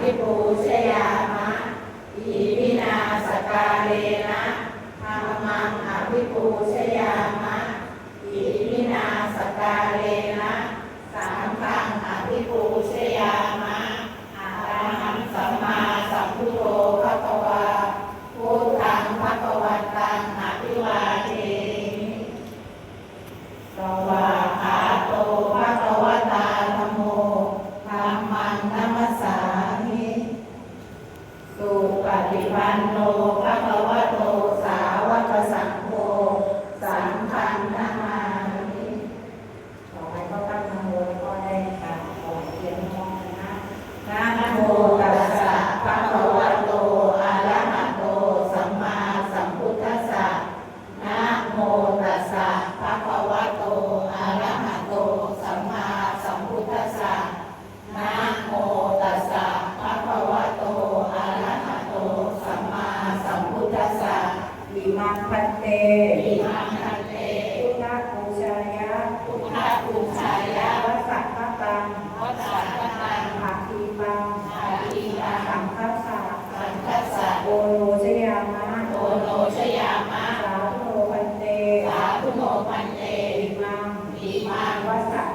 ภิปูชยามะอิมินาสกาเลนะธรรมังอภิปูชยามะอิมินาสกาเลนะสังฆังอภิปูชยามะอะระหังสัมมาสัมพุทโธภะคะวาพุทธังภะคะวันตังอภิวาเทมิสว ปฏิปันโนภะคะวะโต มังคันเตอิมังคันเตุทาภูชายะพุทาภูชายะวสัะพตังวสัะพตังอาทีปังอาทีปังสังคัสสะสังคัสสะโอโลชยามะโอโลชยามะสาธุโมพันเตสาธุโมพันเตอิมังอิมังวสัะ